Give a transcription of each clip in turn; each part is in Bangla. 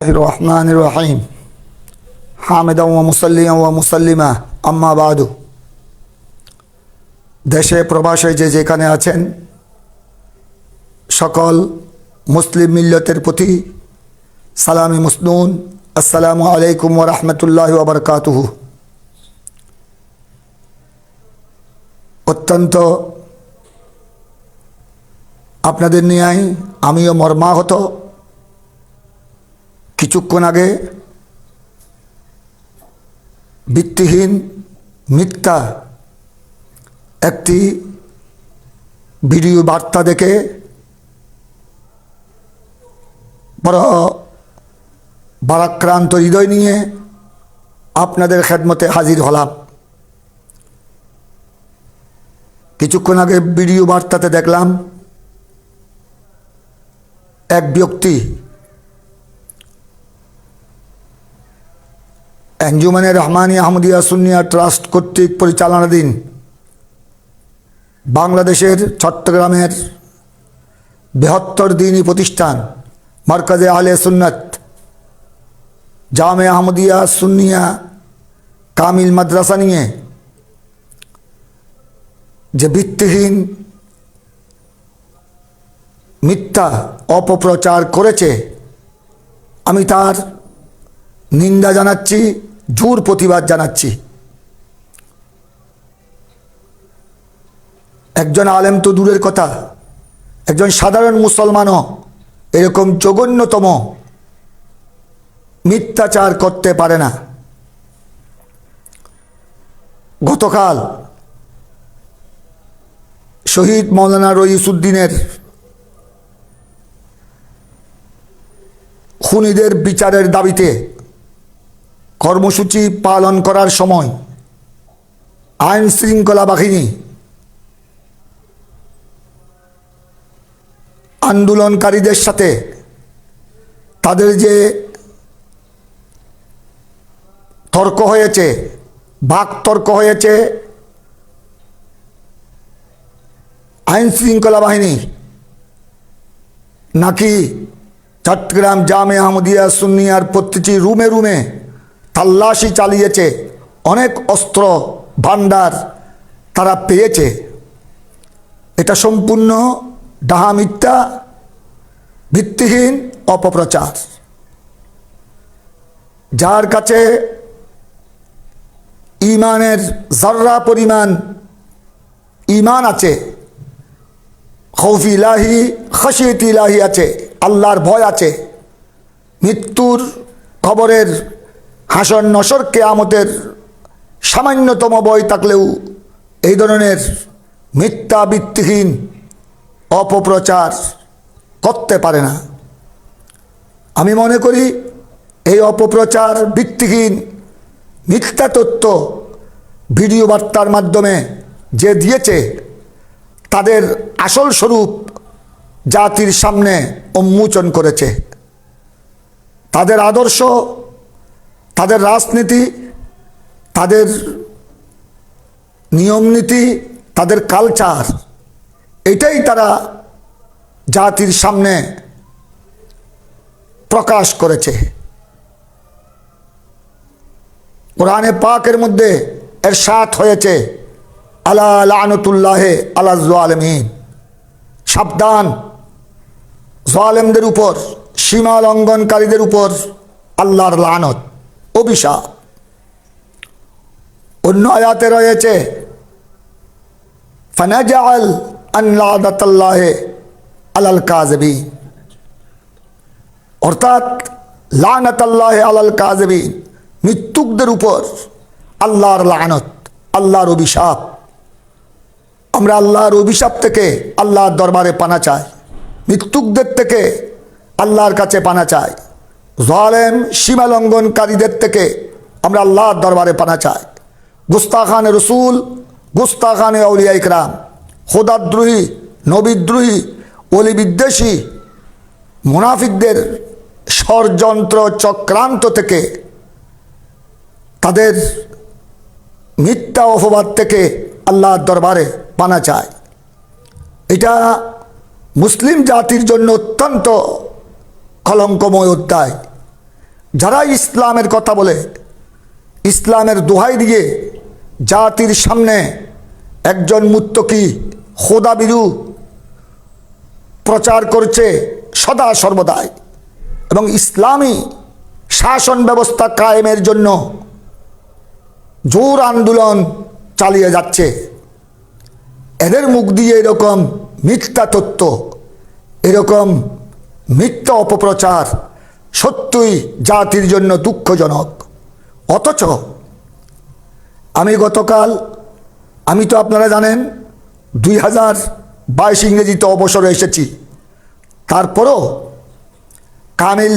الرحمن الرحيم حامدا ومصليا ومسلما ও মুসল্লিমা দেশে প্রবাসে যে যেখানে আছেন সকল মুসলিম মিল্লতের প্রতি সালামি মুসনুন আসসালামু আলাইকুম ও রহমতুল্লাহ ওবরকাতুহু অত্যন্ত আপনাদের নিয়ে আমিও মর্মাহত কিছুক্ষণ আগে ভিত্তিহীন মিথ্যা একটি ভিডিও বার্তা দেখে বড় বারাক্রান্ত হৃদয় নিয়ে আপনাদের খেদমতে হাজির হলাম। কিছুক্ষণ আগে ভিডিও বার্তাতে দেখলাম, এক ব্যক্তি অ্যাঞ্জুমানে রহমানি আহমদিয়া সুনিয়া ট্রাস্ট কর্তৃক পরিচালনাধীন বাংলাদেশের চট্টগ্রামের বৃহত্তর দিনই প্রতিষ্ঠান মার্কাজে আলে সুন্নত জামে আহমদিয়া সুন্নিয়া কামিল মাদ্রাসা নিয়ে যে ভিত্তিহীন মিথ্যা অপপ্রচার করেছে, আমি তার নিন্দা জানাচ্ছি। জোর প্রতিবাদ জানাচ্ছি। একজন আলেম তো দূরের কথা, একজন সাধারণ মুসলমানও এরকম জঘন্যতম মিথ্যাচার করতে পারে না। গতকাল শহীদ মৌলানা রইসুদ্দিনের খুনিদের বিচারের দাবিতে কর্মসূচি পালন করার সময় আইন শৃঙ্খলা বাহিনী আন্দোলনকারীদের সাথে তাদের যে তর্ক হয়েছে বাক তর্ক হয়েছে, আইন শৃঙ্খলা বাহিনী নাকি চট্টগ্রাম জামে আহমদিয়া সুন্নিয়ার প্রতিটি রুমে রুমে তাল্লাশি চালিয়েছে, অনেক অস্ত্র ভাণ্ডার তারা পেয়েছে। এটা সম্পূর্ণ ডাহা মিথ্যা, ভিত্তিহীন, অপপ্রচার। যার কাছে ইমানের জর্রা পরিমাণ ইমান আছে খসিয়ত ইলাহি আছে, আল্লাহর ভয় আছে, মৃত্যুর খবরের হাসন নসর কেয়ামতের সামান্যতম বই থাকলেও এই ধরনের মিথ্যা ভিত্তিহীন অপপ্রচার করতে পারে না। আমি মনে করি এই অপপ্রচার ভিত্তিহীন মিথ্যা তথ্য ভিডিও বার্তার মাধ্যমে যে দিয়েছে, তাদের আসল স্বরূপ জাতির সামনে উন্মোচন করেছে। তাদের আদর্শ তাদের রাজনীতি, তাদের নিয়মনীতি, তাদের কালচার এটাই তারা জাতির সামনে প্রকাশ করেছে। কোরআনে পাকের মধ্যে এর সাথ হয়েছে, আলা লানতুল্লাহে আলা আলমিন সাবধান, জালেমদের উপর, সীমা লঙ্ঘনকারীদের উপর আল্লাহর লানত। অভিশাপ। অন্য আয়াতে রয়েছে ফানাজাল আল্লাহে আলাল কাজবি অর্থাৎ লানত আল্লাহে আলাল কাজবি মৃত্যুকদের উপর আল্লাহর লানত, আল্লাহর অভিশাপ। আমরা আল্লাহর অভিশাপ থেকে আল্লাহর দরবারে পানা চাই, মৃত্যুকদের থেকে আল্লাহর কাছে পানা চাই। জালেম সীমালঙ্ঘনকারীদের থেকে আমরা আল্লাহর দরবারে পানা চাই। গুস্তাখান রসুল, গুস্তাখানে আউলিয়া ইকরাম, খোদাদ্রোহী, নবিদ্রোহী অলি বিদ্বেষী, মুনাফিকদের ষড়যন্ত্র চক্রান্ত থেকে, তাদের মিথ্যা অপবাদ থেকে আল্লাহর দরবারে পানা চায় এটা মুসলিম জাতির জন্য অত্যন্ত কলঙ্কময় অধ্যায়। যারা ইসলামের কথা বলে, ইসলামের দোহাই দিয়ে জাতির সামনে একজন মুত্তকি খোদাবিরু প্রচার করছে সদা সর্বদাই এবং ইসলামী শাসন ব্যবস্থা কায়েমের জন্য জোর আন্দোলন চালিয়ে যাচ্ছে। এদের মুখ দিয়ে এরকম মিথ্যা তত্ত্ব এরকম মিথ্যা অপপ্রচার সত্যই জাতির জন্য দুঃখজনক। অথচ আমি গতকাল, আমি তো আপনারা জানেন, দুই হাজার বাইশ ইংরেজিতে অবসরে এসেছি। তারপরও কামিল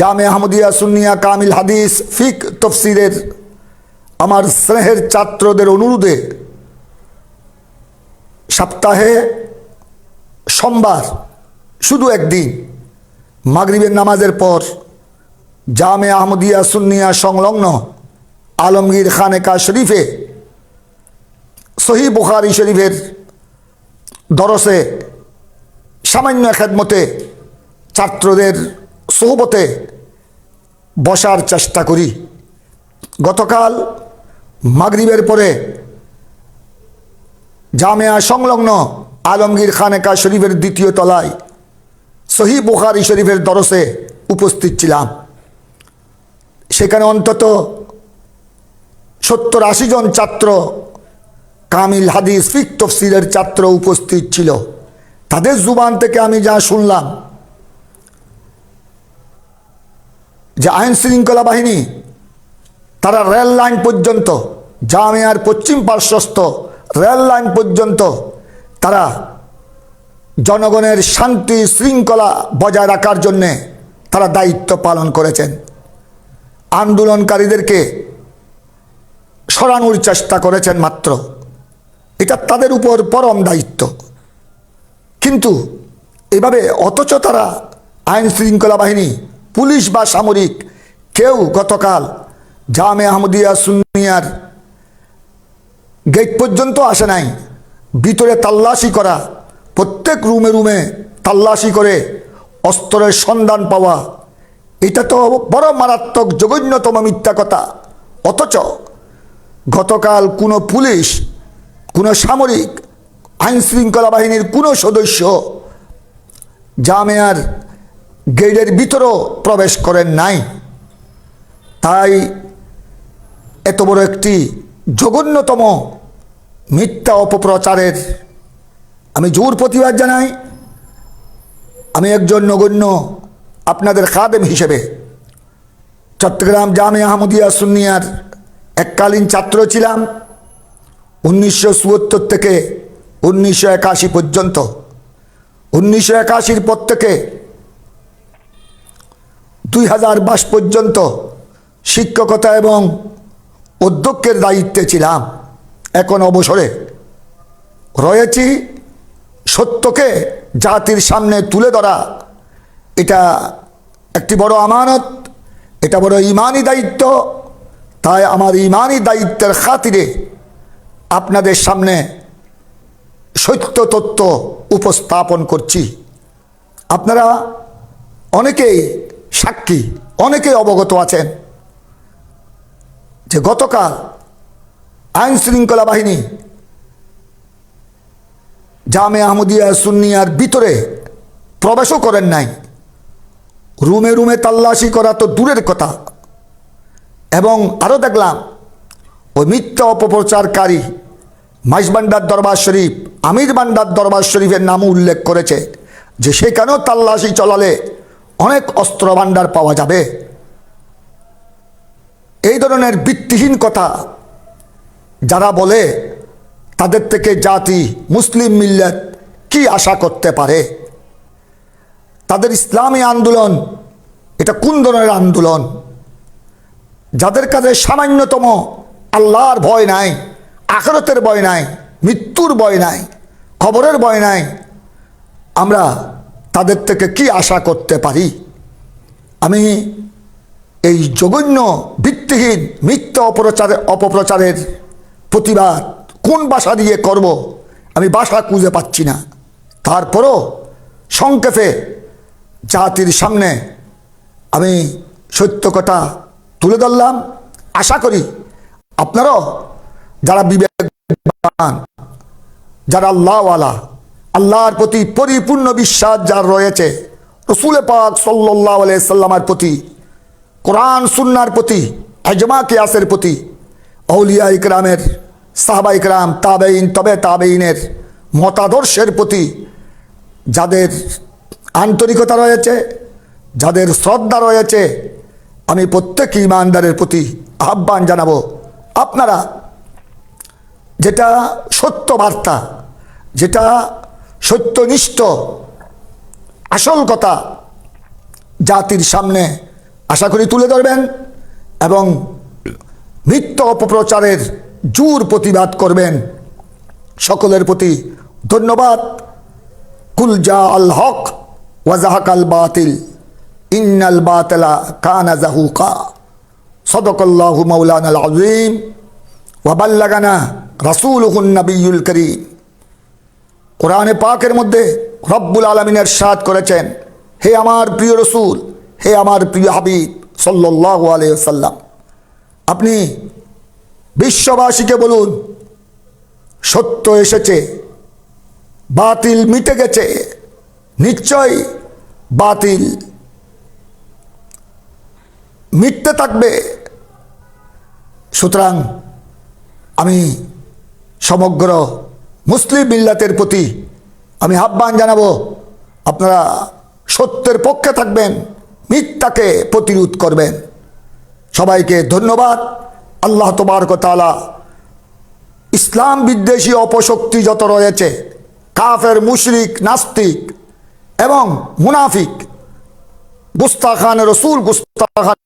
জামে আহমদিয়া সুন্নিয়া কামিল হাদিস ফিক তফসিরের আমার স্নেহের ছাত্রদের অনুরোধে সপ্তাহে সোমবার, শুধু একদিন মাগরিবের নামাজের পর জামে আহমদিয়া সুন্নিয়া সংলগ্ন আলমগীর খানেকা শরীফে সহি বুখারি শরীফের দরসে সামান্য খেদমতে ছাত্রদের সোহবতে বসার চেষ্টা করি। গতকাল মাগরিবের পরে জামেয়া সংলগ্ন আলমগীর খানেকা শরীফের দ্বিতীয় তলায় সহি বুখারি শরীফের দরসে উপস্থিত ছিলাম। সেখানে অন্তত সত্তর আশি জন ছাত্র কামিল হাদিস ফিক তফসিলের ছাত্র উপস্থিত ছিল। তাদের জুবান থেকে আমি যা শুনলাম যে আইন শৃঙ্খলা বাহিনী, তারা রেল লাইন পর্যন্ত, জামিয়ার পশ্চিম পার্শ্বস্থ রেল লাইন পর্যন্ত তারা জনগণের শান্তি শৃঙ্খলা বজায় রাখার জন্যে তারা দায়িত্ব পালন করেছেন। আন্দোলনকারীদেরকে সরানোর চেষ্টা করেছেন মাত্র। এটা তাদের উপর পরম দায়িত্ব। কিন্তু এভাবে অথচ তারা আইন শৃঙ্খলা বাহিনী, পুলিশ বা সামরিক কেউ গতকাল জামে আহমদিয়া সুনিয়ার গেট পর্যন্ত আসে নাই। ভিতরে তাল্লাশি করা প্রত্যেক রুমে রুমে তাল্লাশি করে অস্ত্রের সন্ধান পাওয়া, এটা তো বড় মারাত্মক জঘন্যতম মিথ্যা কথা। অথচ গতকাল কোনো পুলিশ, কোনো সামরিক, আইন শৃঙ্খলা বাহিনীর কোনো সদস্য জামেয়ার গেটের ভিতরেও প্রবেশ করেন নাই। তাই এত বড় একটি জঘন্যতম মিথ্যা অপপ্রচারের আমি জোর প্রতিবাদ জানাই। আমি একজন নগণ্য আপনাদের খাদেম হিসেবে চট্টগ্রাম জামে আহমদিয়া সুন্নিয়ার এককালীন ছাত্র ছিলাম। উনিশশো চুয়াত্তর থেকে উনিশশো একাশি পর্যন্ত। উনিশশো একাশির পর থেকে দুই হাজার বাইশ পর্যন্ত শিক্ষকতা এবং অধ্যক্ষের দায়িত্বে ছিলাম। এখন অবসরে রয়েছি। সত্যকে জাতির সামনে তুলে ধরা, এটা একটি বড় আমানত, এটা বড় ইমানি দায়িত্ব। তাই আমার ইমানি দায়িত্বের খাতিরে আপনাদের সামনে সত্য তত্ত্ব উপস্থাপন করছি। আপনারা অনেকেই সাক্ষী, অনেকেই অবগত আছেন যে গতকাল আইন শৃঙ্খলা বাহিনী জামে আহমদিয়া, সুন্নিয়ার ভিতরে প্রবেশও করেন নাই। রুমে রুমে তাল্লাশি করা তো দূরের কথা। এবং আরও দেখলাম, ওই মিথ্যা অপপ্রচারকারী মাইজবান্ডার দরবার শরীফ, আমির বান্ডার দরবার শরীফের নামও উল্লেখ করেছে যে সেখানেও তাল্লাশি চলালে অনেক অস্ত্র ভাণ্ডার পাওয়া যাবে। এই ধরনের ভিত্তিহীন কথা যারা বলে তাদের থেকে জাতি মুসলিম মিল্লাত কি আশা করতে পারে? তাদের ইসলামী আন্দোলন, এটা কোন ধরনের আন্দোলন? যাদের কাছে সামান্যতম আল্লাহর ভয় নাই, আখরতের ভয় নাই, মৃত্যুর ভয় নাই খবরের ভয় নাই, আমরা তাদের থেকে কি আশা করতে পারি? আমি এই জঘন্য ভিত্তিহীন মিথ্যা অপপ্রচারের অপপ্রচারের প্রতিবাদ কোন বাসা দিয়ে করব? আমি বাসা খুঁজে পাচ্ছি না। তারপরও সংক্ষেপে জাতির সামনে আমি সত্য কথা তুলে ধরলাম। আশা করি আপনারাও যারা বিবেকবান, যারা আল্লাহওয়ালা, আল্লাহর প্রতি পরিপূর্ণ বিশ্বাস যার রয়েছে, রসুল পাক সাল্লাহ সাল্লামার প্রতি, কোরআন, সুন্নার প্রতি এজমা কিয়াসের প্রতি, অউলিয়া ইকরামের সাহবা ইকরাম তাবেইন তবে তাবেইনের মতাদর্শের প্রতি যাদের আন্তরিকতা রয়েছে, যাদের শ্রদ্ধা রয়েছে, আমি প্রত্যেক ইমানদারের প্রতি আহ্বান জানাব। আপনারা যেটা সত্য বার্তা যেটা সত্যনিষ্ঠ, আসল কথা জাতির সামনে আশা করি তুলে ধরবেন এবং মিথ্য অপপ্রচারের জোর প্রতিবাদ করবেন। সকলের প্রতি ধন্যবাদ। কুলজা আল হক ওয়াজাহাক আল বাতিল। ইন্নাল বাতলা কানা জাহুকা সদকল্লাহু মৌলানা আল আজিম ওয়াবাল্লাগানা রাসূলুহুন নবিয়ুল করিম। কোরআনে পাকের মধ্যে রব্বুল আলমিনের সাদ করেছেন, হে আমার প্রিয় রসুল, হে আমার প্রিয় হাবিব সাল্লাহ আলাইসাল্লাম আপনি বিশ্ববাসীকে বলুন, সত্য এসেছে, বাতিল মিটে গেছে, নিশ্চয় বাতিল। মিটতে থাকবে। সুতরাং আমি সমগ্র মুসলিম মিল্লাতের প্রতি আমি আহ্বান জানাব, আপনারা সত্যের পক্ষে থাকবেন, মিথ্যাকে প্রতিরোধ করবেন। সবাইকে ধন্যবাদ। আল্লাহ তালা ইসলাম বিদ্বেষী অপশক্তি যত রয়েছে, কাফের, মুশরিক, নাস্তিক এবং মুনাফিক গুস্তাখান রসুল গুস্তাখান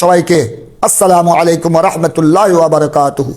সবাইকে আসসালামু আলাইকুম রহমতুল্লাহ বারকাতুহু।